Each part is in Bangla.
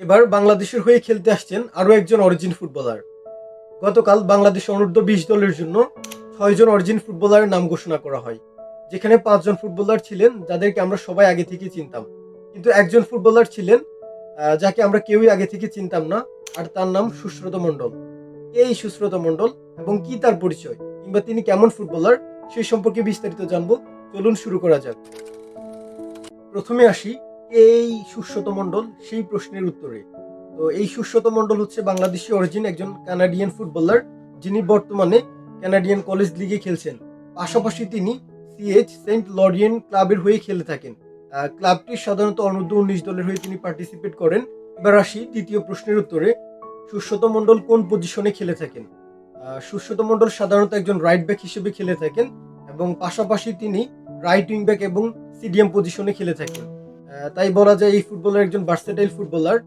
এবার বাংলাদেশের হয়ে খেলতে আসছেন আরও একজন অরিজিন ফুটবলার গতকাল বাংলাদেশ অনূর্ধ্ব বিশ দলের জন্য ছয়জন অরিজিন ফুটবলারের নাম ঘোষণা করা হয়। যেখানে পাঁচজন ফুটবলার ছিলেন যাদেরকে আমরা সবাই আগে থেকে চিনতাম। কিন্তু একজন ফুটবলার ছিলেন যাকে আমরা কেউই আগে থেকে চিনতাম না, আর তার নাম সুশ্রত মণ্ডল। এই সুশ্রত মণ্ডল এবং কি তার পরিচয়, কিংবা তিনি কেমন ফুটবলার সেই সম্পর্কে বিস্তারিত জানব। চলুন শুরু করা যাক। প্রথমে আসি এই সুশ্রত মণ্ডল? সেই প্রশ্নের উত্তরে। তো এই সুশ্রত মণ্ডল হচ্ছে বাংলাদেশি অরিজিন একজন কানাডিয়ান ফুটবলার যিনি বর্তমানে কানাডিয়ান কলেজ লিগে খেলছেন। পাশাপাশি তিনি সিএইচ সেন্ট লরিয়েন ক্লাবের হয়ে খেলে থাকেন। ক্লাবটি সাধারণত অনূর্ধ্ব উনিশ দলের হয়ে তিনি পার্টিসিপেট করেন। এবার আসি দ্বিতীয় প্রশ্নের উত্তরে। সুশ্রত মণ্ডল কোন পজিশনে খেলে থাকেন? সুশ্রত মণ্ডল সাধারণত একজন রাইট ব্যাক হিসেবে খেলে থাকেন এবং পাশাপাশি তিনি রাইট উইং ব্যাক এবং সিডিএম পজিশনে খেলে থাকেন। তাই বলা যায় এই ফুটবলার একজন ভার্সেটাইল ফুটবলার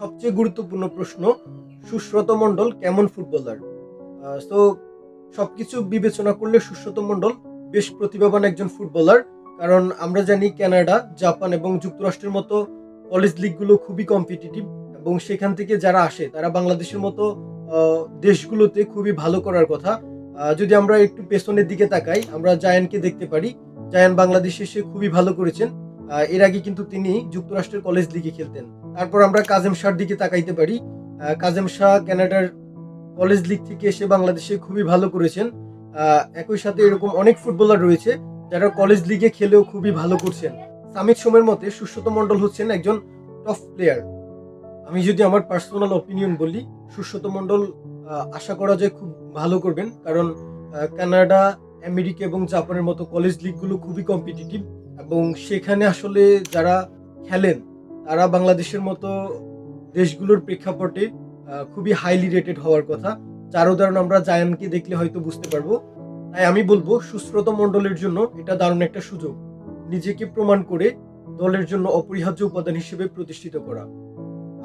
সবচেয়ে গুরুত্বপূর্ণ প্রশ্ন সুশ্রত মণ্ডল কেমন ফুটবলার তো সবকিছু বিবেচনা করলে সুশ্রত মণ্ডল বেশ প্রতিভাবান একজন ফুটবলার কারণ আমরা জানি কানাডা, জাপান এবং যুক্তরাষ্ট্রের মতো কলেজ লিগগুলো খুবই কম্পিটিটিভ এবং সেখান থেকে যারা আসে, তারা বাংলাদেশের মতো দেশগুলোতে খুবই ভালো করার কথা। যদি আমরা একটু পেছনের দিকে তাকাই, আমরা জায়ানকে দেখতে পারি। জায়ান বাংলাদেশে এসে খুবই ভালো করেছেন। এর আগে কিন্তু তিনি যুক্তরাষ্ট্রের কলেজ লিগে খেলতেন। তারপর আমরা কাজেম শাহর দিকে তাকাইতে পারি। কাজেম শাহ কানাডার কলেজ লিগ থেকে এসে বাংলাদেশে খুবই ভালো করেছেন। একই সাথে এরকম অনেক ফুটবলার রয়েছে যারা কলেজ লিগে খেলেও খুবই ভালো করছেন। সামিত সোমের মতে সুশ্রত মণ্ডল হচ্ছেন একজন টপ প্লেয়ার আমি যদি আমার পার্সোনাল অপিনিয়ন বলি সুশ্রত মণ্ডল আশা করা যায় খুব ভালো করবেন। কারণ কানাডা আমেরিকা এবং জাপানের মতো কলেজ লিগগুলো খুবই কম্পিটিটিভ এবং সেখানে আসলে যারা খেলেন, তারা বাংলাদেশের মতো দেশগুলোর প্রেক্ষাপটে খুবই হাইলি রেটেড হওয়ার কথা। যার উদাহরণ আমরা জায়ানকে দেখলে হয়তো বুঝতে পারব। তাই আমি বলব সুশ্রত মণ্ডলের জন্য এটা দারুণ একটা সুযোগ। নিজেকে প্রমাণ করে দলের জন্য অপরিহার্য উপাদান হিসেবে প্রতিষ্ঠিত করা।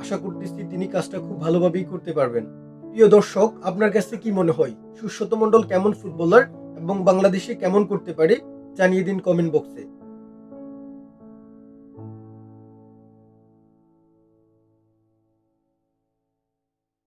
আশা করতেছি তিনি কাজটা খুব ভালোভাবেই করতে পারবেন। প্রিয় দর্শক, আপনার কাছে কি মনে হয়? সুশ্রত মণ্ডল কেমন ফুটবলার এবং বাংলাদেশে কেমন করতে পারি জানিয়ে দিন কমেন্ট বক্সে